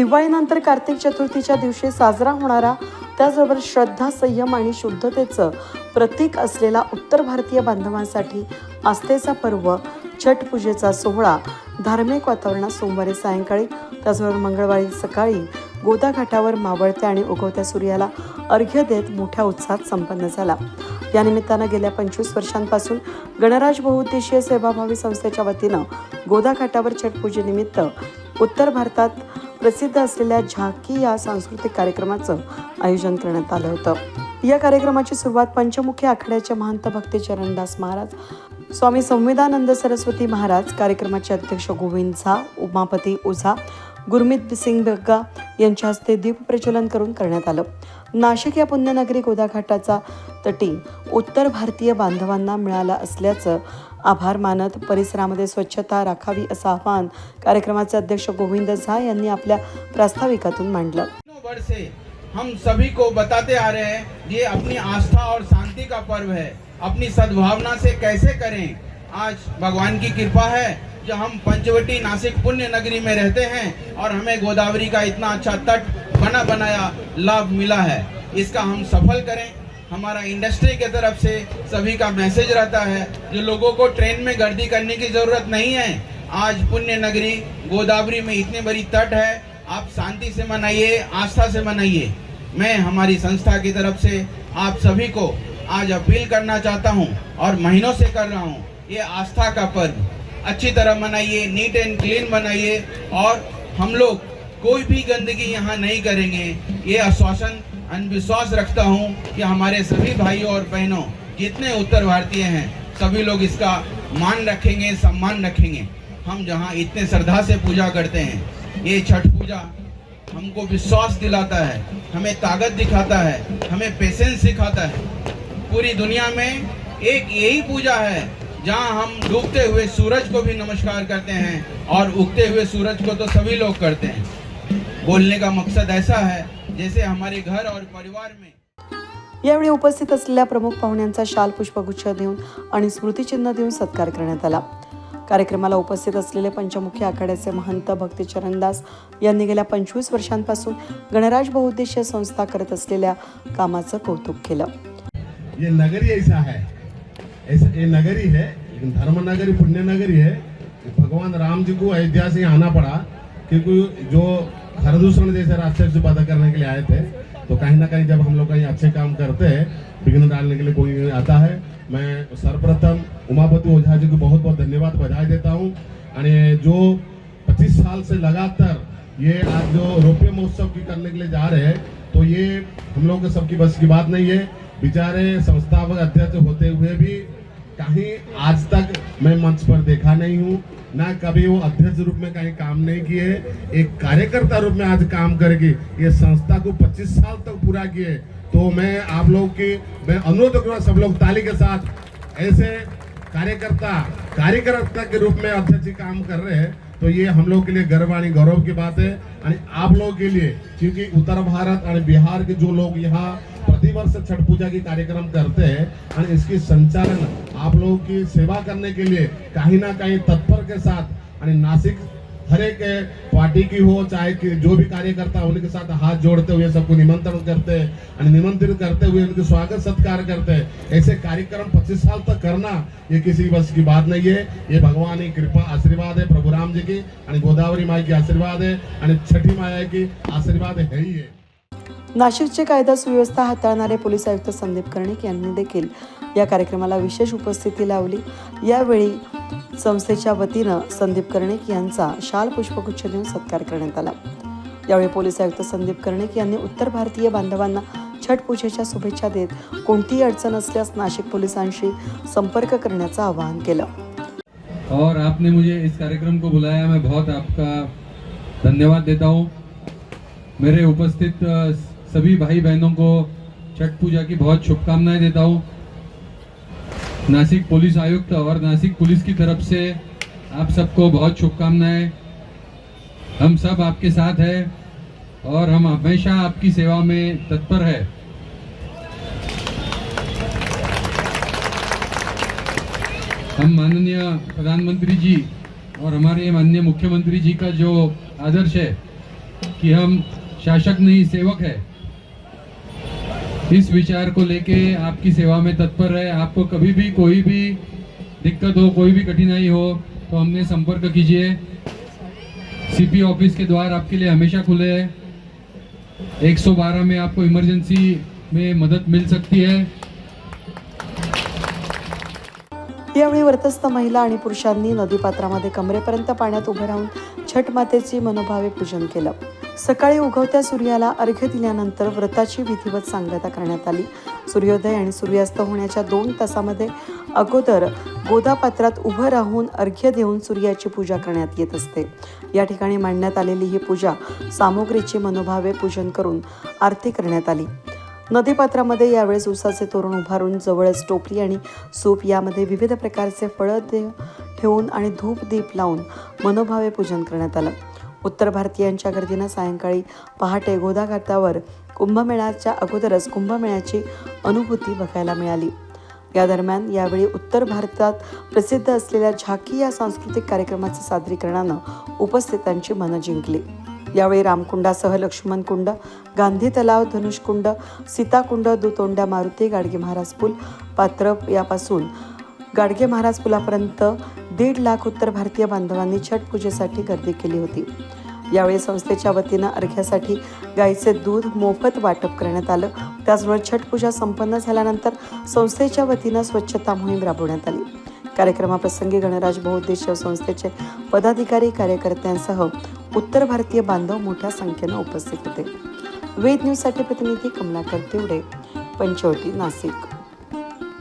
दिवाळीनंतर कार्तिक चतुर्थीच्या दिवशी साजरा होणारा त्याचबरोबर श्रद्धा संयम आणि शुद्धतेचं प्रतीक असलेला उत्तर भारतीय बांधवांसाठी आस्थेचा पर्व छठ पूजेचा सोहळा धार्मिक वातावरणात सोमवारी सायंकाळी त्याचबरोबर मंगळवारी सकाळी गोदा घाटावर मावळत्या आणि उगवत्या सूर्याला अर्घ्य देत मोठ्या उत्साहात संपन्न झाला. या निमित्तानं गेल्या पंचवीस वर्षांपासून गणराज बहुउद्देशीय सेवाभावी संस्थेच्या वतीनं गोदा घाटावर छठ पूजेनिमित्त उत्तर भारतात प्रसिद्ध असलेल्या झाकी या सांस्कृतिक कार्यक्रमाचं आयोजन करण्यात आलं होतं. या कार्यक्रमाची सुरुवात पंचमुखी आखाड्याचे महंत भक्ती चरणदास महाराज स्वामी संविधानंद सरस्वती महाराज कार्यक्रमाचे अध्यक्ष गोविंद झा उमापती ओझा गुरमीत सिंग बग्गा यांच्या हस्ते दीपप्रज्वलन करून करण्यात आलं. नाशिक या पुण्यनगरी गोदाघाटाचा तटी उत्तर भारतीय बांधवांना मिळाला असल्याचं आभार मानत परिसरामध्ये स्वच्छता राखावी असं आवाहन कार्यक्रमाचे अध्यक्ष गोविंद झा यांनी आपल्या प्रास्ताविकातून मांडलं. हम सभी को बताते आ रहे हैं ये अपनी आस्था और शांति का पर्व है। अपनी सद्भावना से कैसे करें? आज भगवान की कृपा है जो हम पंचवटी नासिक पुण्य नगरी में रहते हैं और हमें गोदावरी का इतना अच्छा तट बना बनाया लाभ मिला है। इसका हम सफल करें। हमारा इंडस्ट्री के तरफ़ से सभी का मैसेज रहता है जो लोगों को ट्रेन में गर्दी करने की ज़रूरत नहीं है। आज पुण्य नगरी गोदावरी में इतनी बड़ी तट है, आप शांति से मनाइए, आस्था से मनाइए। मैं हमारी संस्था की तरफ़ से आप सभी को आज अपील करना चाहता हूँ और महीनों से कर रहा हूँ, ये आस्था का पर्व। अच्छी तरह मनाइए नीट एंड क्लीन बनाइए और हम लोग कोई भी गंदगी यहाँ नहीं करेंगे। ये आश्वासन विश्वास रखता हूँ कि हमारे सभी भाइयों और बहनों, जितने उत्तर भारतीय हैं, सभी लोग इसका मान रखेंगे, सम्मान रखेंगे। हम जहाँ इतने श्रद्धा से पूजा करते हैं, ये छठ पूजा हमको विश्वास दिलाता है, हमें ताकत दिखाता है, हमें पेशेंस सिखाता है। पूरी दुनिया में एक यही पूजा है, जहाँ हम डूबते हुए सूरज को भी नमस्कार करते हैं और उगते हुए सूरज को तो सभी लोग करते हैं। बोलने का मकसद ऐसा है जैसे हमारे घर और परिवार में। यावेळी उपस्थित असलेल्या प्रमुख पाहुण्यांचा शाल पुष्पगुच्छ देऊन आणि स्मृतिचिन्ह देऊन सत्कार करण्यात आला. कार्यक्रमाला उपस्थित असलेले पंचमुखी आखाड्याचे महंत भक्ती चरणदास यांनी गेल्या पंचवीस वर्षांपासून गणराज बहुउद्देशीय संस्था करत असलेल्या कामाचं कौतुक केलं. ये नगरी ऐसा है। ऐसा ये नगरी है लेकिन धर्म नगरी पुण्य नगरी है। भगवान राम जी को अयोध्या से आना पड़ा क्योंकि जो खरदूषण जैसे रास्ते से पता करने के लिए आए थे तो कहीं ना कहीं जब हम लोग कहीं अच्छे काम करते हैं, विघ्न डालने के लिए कोई आता है, मैं सर्वप्रथम उमापति ओझा जी को बहुत बहुत धन्यवाद बधाई देता हूँ। आणि जो 25 साल से लगातार ये आज जो रोपे महोत्सव की करने के लिए जा रहे हैं तो ये हम लोग सबकी बस की बात नहीं है। बेचारे संस्थापक अध्यक्ष होते हुए भी कहीं आज तक मैं मंच पर देखा नहीं हूँ, ना कभी वो अध्यक्ष रूप में कहीं काम नहीं किए एक कार्यकर्ता रूप में आज काम करके ये संस्था को 25 साल तक पूरा किए तो मैं आप लोग की, मैं अनुरोध करूँगा सब लोग ताली के साथ, ऐसे कार्यकर्ता कार्यकर्ता के रूप में अध्यक्ष जी काम कर रहे हैं तो ये हम लोग के लिए गर्व आणि गौरव की बात है। आणि आप लोगों के लिए, क्योंकि उत्तर भारत आणि बिहार के जो लोग यहाँ प्रतिवर्ष छठ पूजा की कार्यक्रम करते हैं और इसकी संचालन आप लोगों की सेवा करने के लिए कहीं ना कहीं तत्पर के साथ और नासिक हर एक पार्टी की हो, चाहे कि जो भी कार्यकर्ता उनके साथ हाथ जोड़ते हुए सबको निमंत्रण करते हैं और निमंत्रित करते हुए उनके स्वागत सत्कार करते हैं। ऐसे कार्यक्रम 25 साल तक करना ये किसी बस की बात नहीं है। ये भगवान की कृपा आशीर्वाद है, प्रभु राम जी की और गोदावरी माई की आशीर्वाद है और छठी माया की आशीर्वाद है ही है। नाशिकचे कायदा सुव्यवस्था हाताळणारे पोलीस आयुक्त संदीप कर्णिक यांनी देखील या कार्यक्रमाला विशेष उपस्थिती लावली. यावेळी संस्थेच्या वतीनं संदीप कर्णिक यांचा शाल पुष्पगुच्छ देऊन सत्कार करण्यात आला. यावेळी पोलीस आयुक्त संदीप कर्णिक यांनी उत्तर भारतीय बांधवांना छठ पूजेच्या शुभेच्छा देत कोणतीही अडचण असल्यास नाशिक पोलिसांशी संपर्क करण्याचं आवाहन केलं. और आपने मुझे इस कार्यक्रम को बुलाया मैं बहुत आपका धन्यवाद देता हूँ। मेरे उपस्थित सभी भाई बहनों को छठ पूजा की बहुत शुभकामनाएँ देता हूँ। नासिक पुलिस आयुक्त और नासिक पुलिस की तरफ़ से आप सबको बहुत शुभकामनाएँ। हम सब आपके साथ हैं और हम हमेशा आपकी सेवा में तत्पर है। हम माननीय प्रधानमंत्री जी और हमारे माननीय मुख्यमंत्री जी का जो आदर्श है कि हम शासक नहीं, सेवक है। इस विचार को लेके आपकी सेवा में तत्पर है आपको कभी भी कोई भी दिक्कत हो कोई भी कठिनाई हो तो हमने संपर्क कीजिए। सीपी ऑफिस के द्वार आपके लिए हमेशा खुले हैं। 112 में आपको इमरजेंसी में मदद मिल सकती है। यावेळी वर्तस्थ महिला आणि पुरुषांनी नदीपात्रामध्ये कमरेपर्यंत पाण्यात उभं राहून छठ मातेची मनोभावे पूजन केलं. सकाळी उगवत्या सूर्याला अर्घ्य दिल्यानंतर व्रताची विधिवत सांगता करण्यात आली. सूर्योदय आणि सूर्यास्त होण्याच्या दोन तासामध्ये अगोदर गोदापात्रात उभं राहून अर्घ्य देऊन सूर्याची पूजा करण्यात येत असते. या ठिकाणी मांडण्यात आलेली ही पूजा सामुग्रीची मनोभावे पूजन करून आरती करण्यात आली. नदीपात्रामध्ये यावेळेस उसाचे तोरण उभारून जवळच टोपली आणि सूप यामध्ये विविध प्रकारचे फळं दे ठेवून आणि धूप दीप लावून मनोभावे पूजन करण्यात आलं. उत्तर भारतीयांच्या गर्दीनं सायंकाळी पहाटे गोदाघाटावर कुंभमेळ्याच्या अगोदरच कुंभमेळ्याची अनुभूती बघायला मिळाली. या दरम्यान यावेळी उत्तर भारतात प्रसिद्ध असलेल्या झाकी या सांस्कृतिक कार्यक्रमाचं सादरीकरणानं उपस्थितांची मनं जिंकली. यावेळी रामकुंडासह लक्ष्मण कुंड गांधी तलाव धनुषकुंड सीताकुंड दुतोंड्या मारुती गाडगे महाराज पूल पात्र यापासून गाडगे महाराज पुलापर्यंत दीड लाख उत्तर भारतीय बांधवांनी छठ पूजेसाठी गर्दी केली होती. यावेळी संस्थेच्या वतीनं अर्घ्यासाठी गाईचे दूध मोफत वाटप करण्यात आलं. त्याचबरोबर छठ पूजा संपन्न झाल्यानंतर संस्थेच्या वतीनं स्वच्छता मोहीम राबवण्यात आली. कार्यक्रमाप्रसंगी गणराज बहुउद्देशीय संस्थेचे पदाधिकारी कार्यकर्त्यांसह उत्तर भारतीय बांधव मोठ्या संख्येनं उपस्थित होते. वेद न्यूजसाठी प्रतिनिधी कमलाकर तिवडे पंचवटी नाशिक.